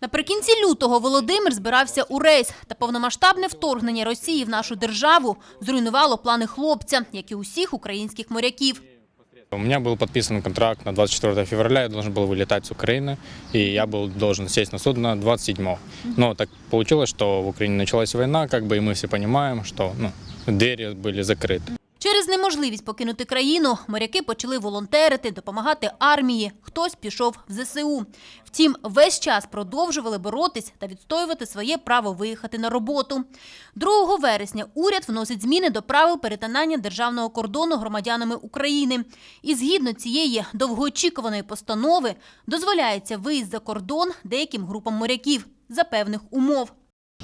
Наприкінці лютого Володимир збирався у рейс, та повномасштабне вторгнення Росії в нашу державу зруйнувало плани хлопця, як і усіх українських моряків. У меня был подписан контракт на 24 февраля, я должен был вылетать с Украины, и я был должен сесть на судно 27 Но так получилось, что в Украине началась война, как бы, и мы все понимаем, что ну, двери были закрыты. Через неможливість покинути країну моряки почали волонтерити, допомагати армії. Хтось пішов в ЗСУ. Втім, весь час продовжували боротись та відстоювати своє право виїхати на роботу. 2 вересня уряд вносить зміни до правил перетинання державного кордону громадянами України. І згідно цієї довгоочікуваної постанови дозволяється виїзд за кордон деяким групам моряків за певних умов.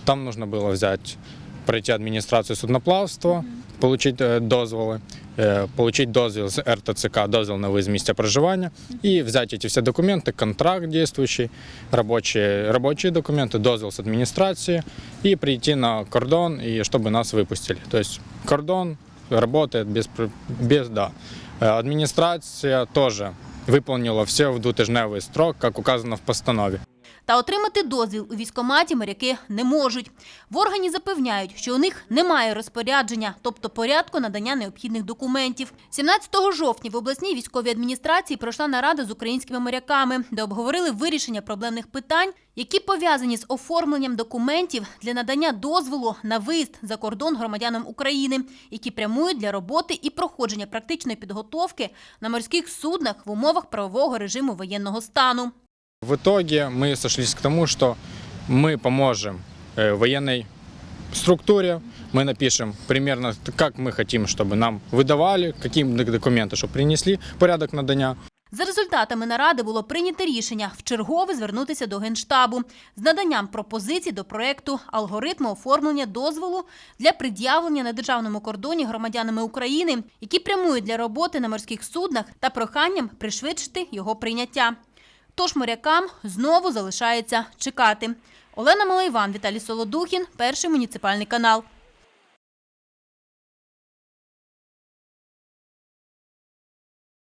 Там нужно было взять, пройти администрацию судноплавства, получить э, дозволы, э, получить дозвіл з РТЦК, дозвіл на виїзд з місця проживання, і взяти ці всі документи, контракт дійствуючий, робочі, робочі документи, дозвіл з адміністрації, і прийти на кордон, і щоб нас випустили. Тобто кордон працює без, пр- без да. Э, Адміністрація теж виконала все в двотижневий строк, як указано в постанові. Та отримати дозвіл у військкоматі моряки не можуть. В органі запевняють, що у них немає розпорядження, тобто порядку надання необхідних документів. 17 жовтня в обласній військовій адміністрації пройшла нарада з українськими моряками, де обговорили вирішення проблемних питань, які пов'язані з оформленням документів для надання дозволу на виїзд за кордон громадянам України, які прямують для роботи і проходження практичної підготовки на морських суднах в умовах правового режиму воєнного стану. В итоге мы сошлись к тому, что мы поможем э, военной структуре, мы напишем примерно, как мы хотим, чтобы нам выдавали, какие документы, чтобы принесли, порядок надання. За результатами наради було прийнято рішення вчергове звернутися до Генштабу з наданням пропозицій до проекту алгоритму оформлення дозволу для пред'явлення на державному кордоні громадянами України, які прямують для роботи на морських суднах, та проханням пришвидшити його прийняття. Тож морякам знову залишається чекати. Олена Малайван, Віталій Солодухін, перший муніципальний канал.